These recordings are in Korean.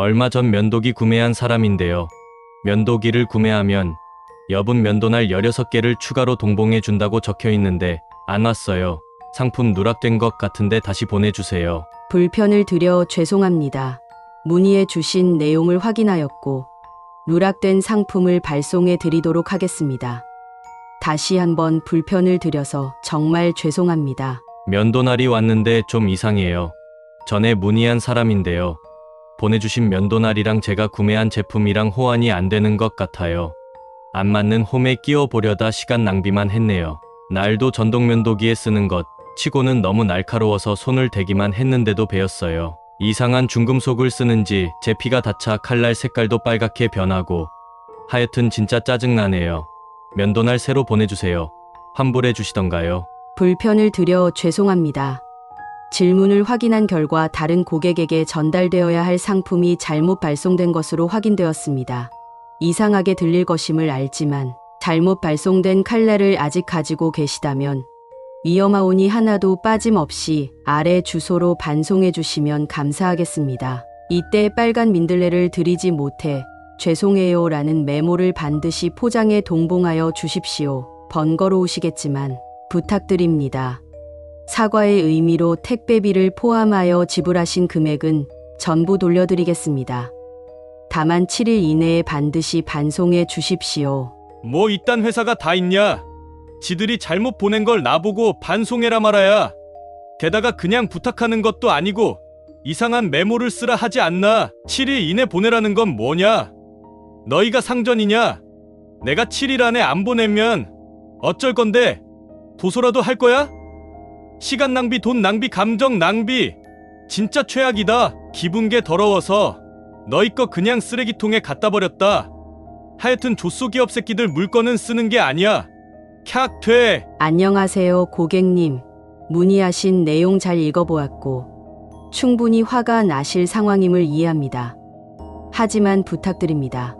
얼마 전 면도기 구매한 사람인데요. 면도기를 구매하면 여분 면도날 16개를 추가로 동봉해 준다고 적혀 있는데 안 왔어요. 상품 누락된 것 같은데 다시 보내주세요. 불편을 드려 죄송합니다. 문의해 주신 내용을 확인하였고 누락된 상품을 발송해 드리도록 하겠습니다. 다시 한번 불편을 드려서 정말 죄송합니다. 면도날이 왔는데 좀 이상해요. 전에 문의한 사람인데요. 보내주신 면도날이랑 제가 구매한 제품이랑 호환이 안 되는 것 같아요. 안 맞는 홈에 끼워 보려다 시간 낭비만 했네요. 날도 전동 면도기에 쓰는 것 치고는 너무 날카로워서 손을 대기만 했는데도 베었어요. 이상한 중금속을 쓰는지 제 피가 닿자 칼날 색깔도 빨갛게 변하고 하여튼 진짜 짜증나네요. 면도날 새로 보내주세요. 환불해 주시던가요? 불편을 드려 죄송합니다. 질문을 확인한 결과 다른 고객에게 전달되어야 할 상품이 잘못 발송된 것으로 확인되었습니다. 이상하게 들릴 것임을 알지만 잘못 발송된 칼날을 아직 가지고 계시다면 위험하오니 하나도 빠짐없이 아래 주소로 반송해 주시면 감사하겠습니다. 이때 빨간 민들레를 드리지 못해 죄송해요 라는 메모를 반드시 포장해 동봉하여 주십시오. 번거로우시겠지만 부탁드립니다. 사과의 의미로 택배비를 포함하여 지불하신 금액은 전부 돌려드리겠습니다. 다만 7일 이내에 반드시 반송해 주십시오. 뭐 이딴 회사가 다 있냐? 지들이 잘못 보낸 걸 나보고 반송해라 말아야. 게다가 그냥 부탁하는 것도 아니고 이상한 메모를 쓰라 하지 않나? 7일 이내 보내라는 건 뭐냐? 너희가 상전이냐? 내가 7일 안에 안 보내면 어쩔 건데? 도서라도 할 거야? 시간 낭비, 돈 낭비, 감정 낭비. 진짜 최악이다. 기분 게 더러워서 너희 거 그냥 쓰레기통에 갖다 버렸다. 하여튼 조쏘기업 새끼들 물건은 쓰는 게 아니야. 캬, 돼. 안녕하세요, 고객님. 문의하신 내용 잘 읽어보았고, 충분히 화가 나실 상황임을 이해합니다. 하지만 부탁드립니다.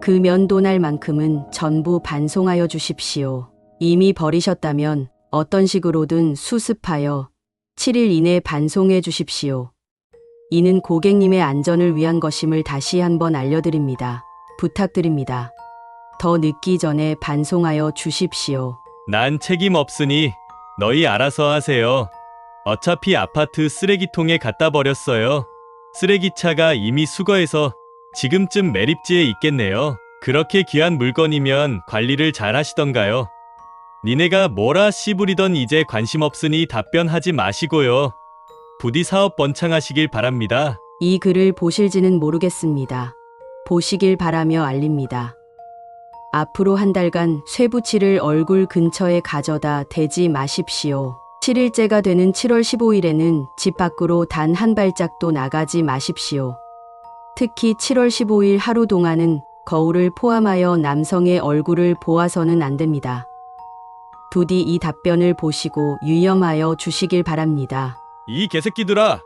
그 면도날 만큼은 전부 반송하여 주십시오. 이미 버리셨다면 어떤 식으로든 수습하여 7일 이내 반송해 주십시오. 이는 고객님의 안전을 위한 것임을 다시 한번 알려드립니다. 부탁드립니다. 더 늦기 전에 반송하여 주십시오. 난 책임 없으니 너희 알아서 하세요. 어차피 아파트 쓰레기통에 갖다 버렸어요. 쓰레기차가 이미 수거해서 지금쯤 매립지에 있겠네요. 그렇게 귀한 물건이면 관리를 잘 하시던가요. 니네가 뭐라 씨부리던 이제 관심 없으니 답변하지 마시고요. 부디 사업 번창하시길 바랍니다. 이 글을 보실지는 모르겠습니다. 보시길 바라며 알립니다. 앞으로 한 달간 쇠붙이를 얼굴 근처에 가져다 대지 마십시오. 7일째가 되는 7월 15일에는 집 밖으로 단 한 발짝도 나가지 마십시오. 특히 7월 15일 하루 동안은 거울을 포함하여 남성의 얼굴을 보아서는 안 됩니다. 부디 이 답변을 보시고 유념하여 주시길 바랍니다. 이 개새끼들아,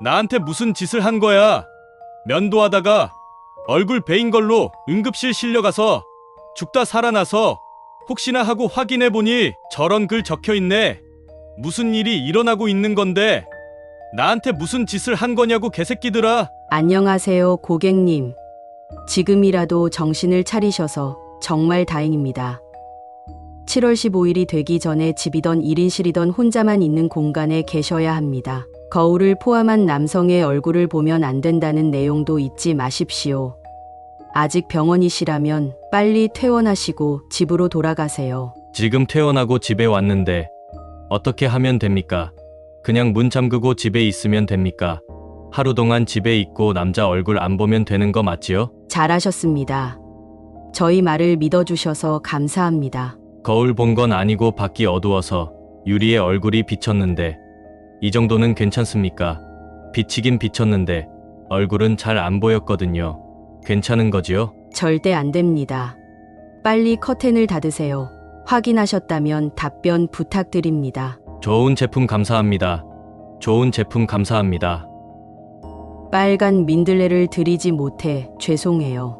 나한테 무슨 짓을 한 거야? 면도하다가 얼굴 베인 걸로 응급실 실려가서 죽다 살아나서 혹시나 하고 확인해 보니 저런 글 적혀 있네. 무슨 일이 일어나고 있는 건데 나한테 무슨 짓을 한 거냐고 개새끼들아. 안녕하세요, 고객님. 지금이라도 정신을 차리셔서 정말 다행입니다. 7월 15일이 되기 전에 집이던 1인실이던 혼자만 있는 공간에 계셔야 합니다. 거울을 포함한 남성의 얼굴을 보면 안 된다는 내용도 잊지 마십시오. 아직 병원이시라면 빨리 퇴원하시고 집으로 돌아가세요. 지금 퇴원하고 집에 왔는데 어떻게 하면 됩니까? 그냥 문 잠그고 집에 있으면 됩니까? 하루 동안 집에 있고 남자 얼굴 안 보면 되는 거 맞지요? 잘하셨습니다. 저희 말을 믿어주셔서 감사합니다. 거울 본 건 아니고 밖이 어두워서 유리에 얼굴이 비쳤는데 이 정도는 괜찮습니까? 비치긴 비쳤는데 얼굴은 잘 안 보였거든요. 괜찮은 거지요? 절대 안 됩니다. 빨리 커튼을 닫으세요. 확인하셨다면 답변 부탁드립니다. 좋은 제품 감사합니다. 좋은 제품 감사합니다. 빨간 민들레를 드리지 못해 죄송해요.